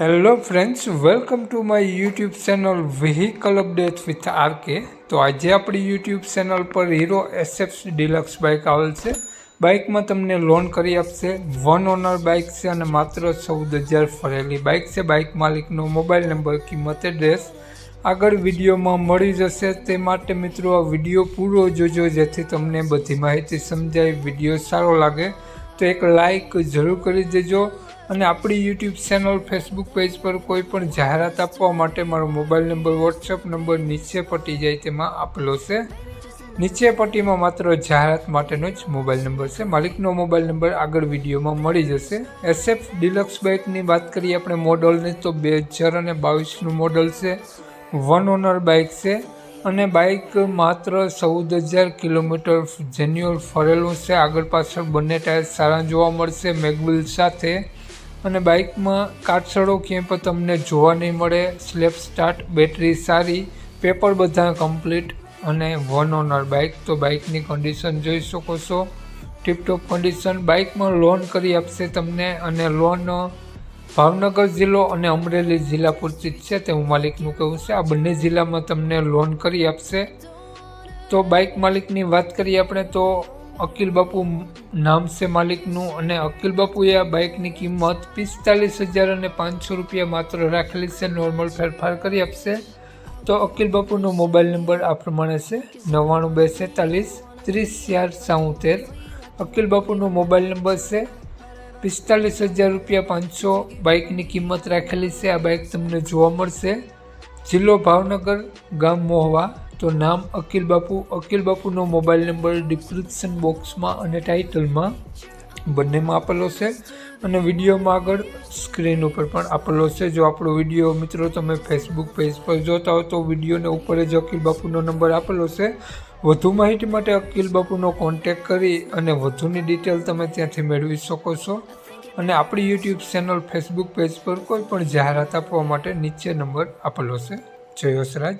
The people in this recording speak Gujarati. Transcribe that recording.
Hello friends welcome to my YouTube channel vehicle update with RK તો આજે આપણી યુટ્યુબ ચેનલ પર હીરો એસએફ ડિલક્સ બાઇક આવેલ છે. બાઇકમાં તમને લોન કરી આપશે. વન ઓનર બાઇક છે અને માત્ર ચૌદ હજાર ફરેલી બાઇક છે. બાઇક માલિકનો મોબાઈલ નંબર કિંમત એડ્રેસ આગળ વિડીયોમાં મળી જશે. તે માટે મિત્રો, આ વીડિયો પૂરો જોજો, જેથી તમને બધી માહિતી સમજાય, વીડિયો સારો લાગે. તો એક લાઇક જરૂર કરી દેજો. અને આપણી યુટ્યુબ ચેનલ ફેસબુક પેજ પર કોઈ પણ જાહેરાત આપવા માટે મારો મોબાઈલ નંબર વોટ્સએપ નંબર નીચે પટી જાય તેમાં આપેલો છે. નીચે પટ્ટીમાં માત્ર જાહેરાત માટેનો જ મોબાઈલ નંબર છે. માલિકનો મોબાઈલ નંબર આગળ વિડીયોમાં મળી જશે. એસએફ ડિલક્સ બાઇકની વાત કરીએ આપણે મોડલની તો બે હજાર અને બાવીસનું મોડલ છે. વન ઓનર બાઇક છે. અને બાઇક માત્ર ચૌદ હજાર કિલોમીટર જેન્યુઅલ ફરેલું છે. આગળ પાછળ બંને ટાયર સારા જોવા મળશે. મેગવિલ સાથે અને બાઇકમાં કાટસડો ક્યાંય પણ તમને જોવા નહીં મળે સ્લેપ સ્ટાર્ટ, બેટરી સારી, પેપર બધા કમ્પ્લીટ અને વન ઓનર બાઇક. તો બાઇકની કન્ડિશન જોઈ શકો છો. ટીપટોપ કન્ડિશન બાઇકમાં લોન કરી આપશે તમને અને લોન ભાવનગર જિલ્લો અને અમરેલી જિલ્લા પૂરતી જ છે તે હું માલિકનું કહેવું છે. આ બંને જિલ્લામાં તમને લોન કરી આપશે. તો બાઇક માલિકની વાત કરીએ આપણે તો અકિલ બાપુ નામ છે માલિકનું અને અકિલ બાપુએ આ બાઇકની કિંમત પિસ્તાલીસ હજાર અને પાંચસો રૂપિયા માત્ર રાખેલી છે. નોર્મલ ફેરફાર કરી આપશે. તો અકિલ બાપુનો મોબાઈલ નંબર આ પ્રમાણે છે. નવ્વાણું બે સેતાલીસ ત્રીસ ચાર સાઉતેર. અકિલ બાપુનો મોબાઈલ નંબર છે પિસ્તાલીસ હજાર રૂપિયા પાંચસો. બાઇકની કિંમત રાખેલી છે. આ બાઇક તમને જોવા મળશે. જિલ્લો ભાવનગર, ગામ મોહવા. તો નામ અકિલ બાપુ. અકિલ બાપુનો મોબાઈલ નંબર ડિસ્ક્રિપ્શન બોક્સમાં અને ટાઇટલમાં બંનેમાં આપેલો છે. અને વિડીયોમાં આગળ સ્ક્રીન ઉપર પણ આપેલો છે. જો આપણો વીડિયો મિત્રો તમે ફેસબુક પેજ પર જોતા હો તો વિડીયોને ઉપર જ અકિલ બાપુનો નંબર આપેલો છે. વધુ માહિતી માટે અકિલ બાપુનો કોન્ટેક કરી અને વધુની ડિટેલ તમે ત્યાંથી મેળવી શકો છો. અને આપણી યુટ્યુબ ચેનલ ફેસબુક પેજ પર કોઈ પણ જાહેરાત આપવા માટે નીચે નંબર આપેલો છે. જય વસરાજ